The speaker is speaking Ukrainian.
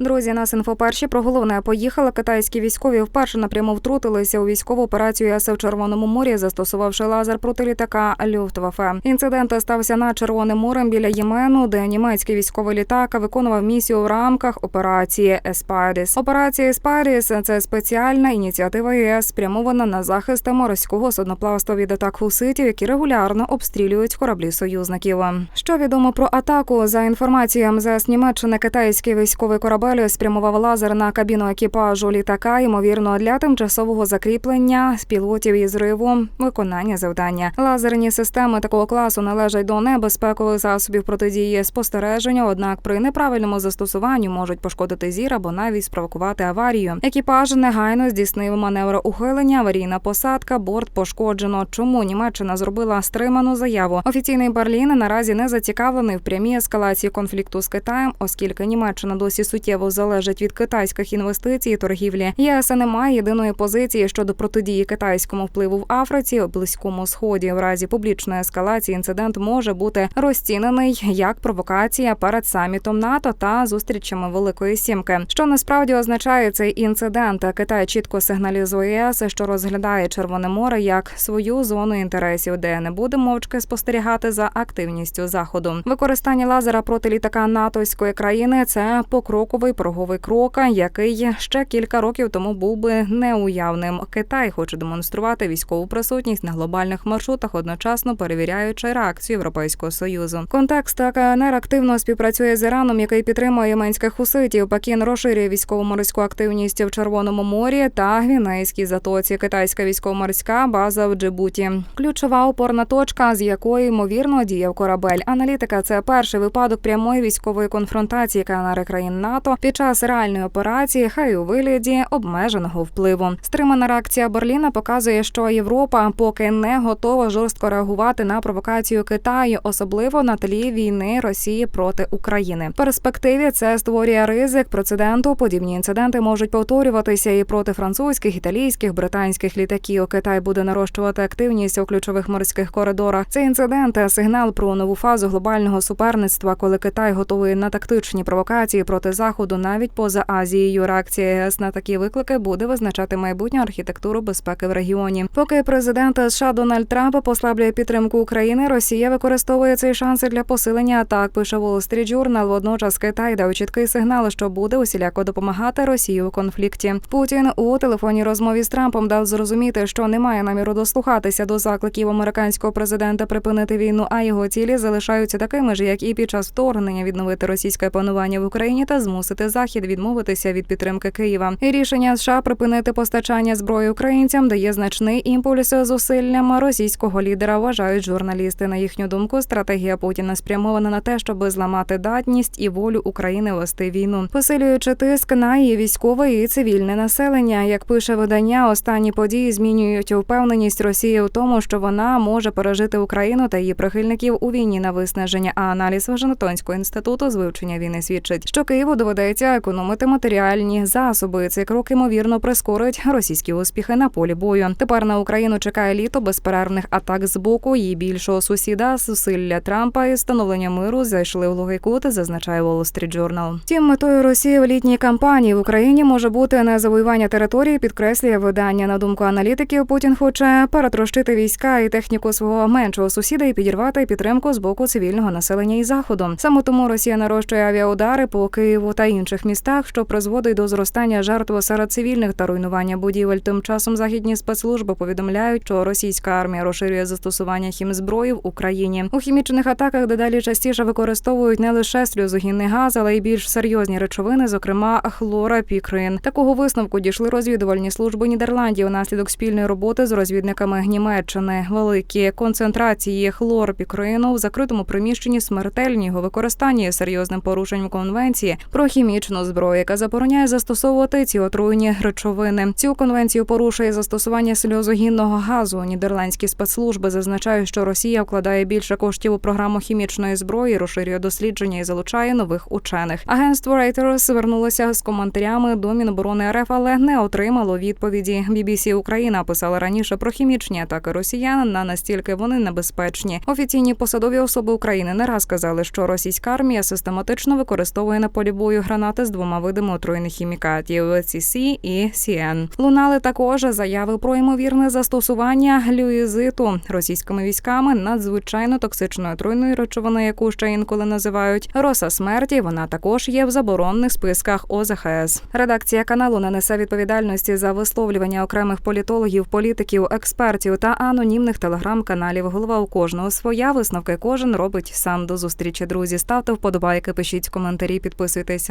Друзі, нас інфоперші про головне поїхали. Китайські військові вперше напряму втрутилися у військову операцію ЄС в Червоному морі, застосувавши лазер проти літака Люфтваффе. Інцидент стався над Червоним морем біля Ємену, де німецький військовий літак виконував місію в рамках операції Еспайріс. Операція Еспайріс – це спеціальна ініціатива ЄС, спрямована на захист морського судноплавства від атак хуситів, які регулярно обстрілюють кораблі союзників. Що відомо про атаку за інформацією МЗС Німеччини, китайський військовий корабель спрямував лазер на кабіну екіпажу літака, ймовірно, для тимчасового закріплення з пілотів і зриву виконання завдання. Лазерні системи такого класу належать до небезпекових засобів протидії спостереження. Однак при неправильному застосуванні можуть пошкодити зір або навіть спровокувати аварію. Екіпаж негайно здійснив маневр ухилення. Аварійна посадка, борт пошкоджено. Чому Німеччина зробила стриману заяву? Офіційний Берлін наразі не зацікавлений в прямій ескалації конфлікту з Китаєм, оскільки Німеччина досі суттєво залежить від китайських інвестицій і торгівлі. ЄС не має єдиної позиції щодо протидії китайському впливу в Африці, близькому сході. В разі публічної ескалації інцидент може бути розцінений як провокація перед самітом НАТО та зустрічами Великої Сімки. Що насправді означає цей інцидент? Китай чітко сигналізує ЄС, що розглядає Червоне море як свою зону інтересів, де не буде мовчки спостерігати за активністю заходу. Використання лазера проти літака натовської країни це покроковий пороговий крок, який ще кілька років тому був би неуявним. Китай хоче демонструвати військову присутність на глобальних маршрутах, одночасно перевіряючи реакцію Європейського союзу. Контекст КНР активно співпрацює з Іраном, який підтримує єменських хуситів. Пекін розширює військово-морську активність в Червоному морі та Гвінейській затоці. Китайська військово-морська база в Джибуті. Ключова опорна точка, з якої ймовірно діяв корабель. Аналітика це перший випадок прямої військової конфронтації КНР країн НАТО під час реальної операції, хай у вигляді обмеженого впливу. Стримана реакція Берліна показує, що Європа поки не готова жорстко реагувати на провокацію Китаю, особливо на тлі війни Росії проти України. В перспективі це створює ризик прецеденту. Подібні інциденти можуть повторюватися і проти французьких, італійських, британських літаків. Китай буде нарощувати активність у ключових морських коридорах. Цей інцидент сигнал про нову фазу глобального суперництва, коли Китай готовий на тактичні провокації проти заходу, навіть поза Азією. Реакція ЄС на такі виклики буде визначати майбутню архітектуру безпеки в регіоні. Поки президент США Дональд Трамп послаблює підтримку України, Росія використовує цей шанс для посилення атак. Пише Wall Street Journal. Водночас Китай дав чіткий сигнал, що буде усіляко допомагати Росії у конфлікті. Путін у телефонній розмові з Трампом дав зрозуміти, що немає наміру дослухатися до закликів американського президента припинити війну, а його цілі залишаються такими ж, як і під час вторгнення відновити російське панування в Україні та змусити захід відмовитися від підтримки Києва. І рішення США припинити постачання зброї українцям дає значний імпульс зусиллям російського лідера. Вважають журналісти. На їхню думку, стратегія Путіна спрямована на те, щоб зламати датність і волю України вести війну, посилюючи тиск на її військове і цивільне населення. Як пише видання, останні події змінюють впевненість Росії у тому, що вона може пережити Україну та її прихильників у війні на виснаження. А аналіз Вашингтонського інституту з вивчення війни свідчить, що Києву доведеться економити матеріальні засоби. Цей крок ймовірно прискорить російські успіхи на полі бою. Тепер на Україну чекає літо безперервних атак з боку її більшого сусіда. Зусилля Трампа і встановлення миру зайшли в логий кут, зазначає Wall Street Journal. Тім метою Росії в літній кампанії в Україні може бути не завоювання території, підкреслює видання. На думку аналітиків, Путін хоче перетрощити війська і техніку свого меншого сусіда і підірвати підтримку з боку цивільного населення і заходу. Саме тому Росія нарощує авіаудари по Києву та інших містах, що призводить до зростання жертв серед цивільних та руйнування будівель. Тим часом західні спецслужби повідомляють, що російська армія розширює застосування хімзброї в Україні. У хімічних атаках дедалі частіше використовують не лише сльозогінний газ, але й більш серйозні речовини, зокрема хлорапікрин. Такого висновку дійшли розвідувальні служби Нідерландів унаслідок спільної роботи з розвідниками Німеччини. Великі концентрації хлорпікрину в закритому приміщенні смертельні його використання є серйозним порушенням конвенції про хімічну зброю, яка забороняє застосовувати ці отруйні речовини. Цю конвенцію порушує застосування сльозогінного газу. Нідерландські спецслужби зазначають, що Росія вкладає більше коштів у програму хімічної зброї, розширює дослідження і залучає нових учених. Агентство Reuters звернулося з коментарями до Міноборони РФ, але не отримало відповіді. BBC Україна писала раніше про хімічні атаки росіян на настільки вони небезпечні. Офіційні посадові особи України не раз казали, що російська армія систематично використовує на полі бою гранати з двома видами отруєних хімікатів CC і CN. Лунали також заяви про ймовірне застосування люїзиту російськими військами надзвичайно токсичної отруйної речовини, яку ще інколи називають роса смерті. Вона також є в заборонених списках ОЗХС. Редакція каналу не несе відповідальності за висловлювання окремих політологів, політиків, експертів та анонімних телеграм-каналів. Голова у кожного своя висновки кожен робить сам до зустрічі. Друзі, ставте вподобайки, пишіть коментарі, підписуйтесь